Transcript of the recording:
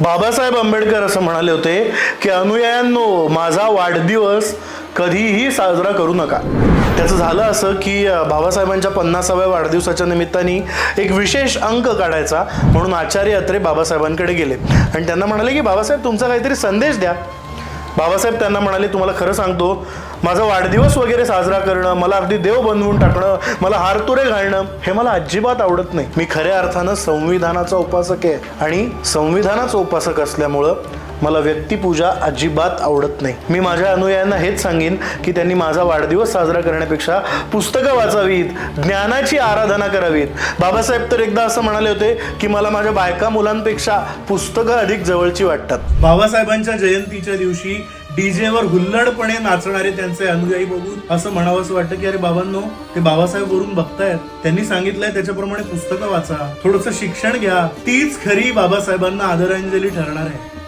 बाबासाहेब आंबेडकर असं म्हणाले होते की अनुयायांनो माझा वाढदिवस कधीही साजरा करू नका. त्याचं झालं असं की बाबासाहेबांच्या पन्नासाव्या वाढदिवसाच्या निमित्ताने एक विशेष अंक काढायचा म्हणून आचार्य अत्रे बाबासाहेबांकडे गेले. आणि त्यांना म्हणाले की बाबासाहेब तुमचा काहीतरी संदेश द्या. बाबासाहेब त्यांना म्हणाले तुम्हाला खरं सांगतो माझा वाढदिवस वगैरे साजरा करणं मला अगदी देव बनवून टाकणं मला हारतुरे घालणं हे मला अजिबात आवडत नाही. मी खऱ्या अर्थानं संविधानाचा उपासक आहे आणि संविधानाचा उपासक असल्यामुळं मला व्यक्तिपूजा अजिबात आवडत नाही. मी माझ्या अनुयायांना हेच सांगेन की त्यांनी माझा वाढदिवस साजरा करण्यापेक्षा पुस्तकं वाचावीत ज्ञानाची आराधना करावीत. बाबासाहेब तर एकदा असं म्हणाले होते की मला माझ्या बायका मुलांपेक्षा पुस्तकं अधिक जवळची वाटतात. बाबासाहेबांच्या जयंतीच्या दिवशी डीजेवर हुल्लडपणे नाचणारे त्यांचे अनुयायी बघून असं म्हणावं असं वाटतं की अरे बाबांनो ते बाबासाहेब वरून बघतायत. त्यांनी सांगितलंय त्याच्याप्रमाणे पुस्तकं वाचा थोडंसं शिक्षण घ्या. तीच खरी बाबासाहेबांना आदरांजली ठरणार आहे.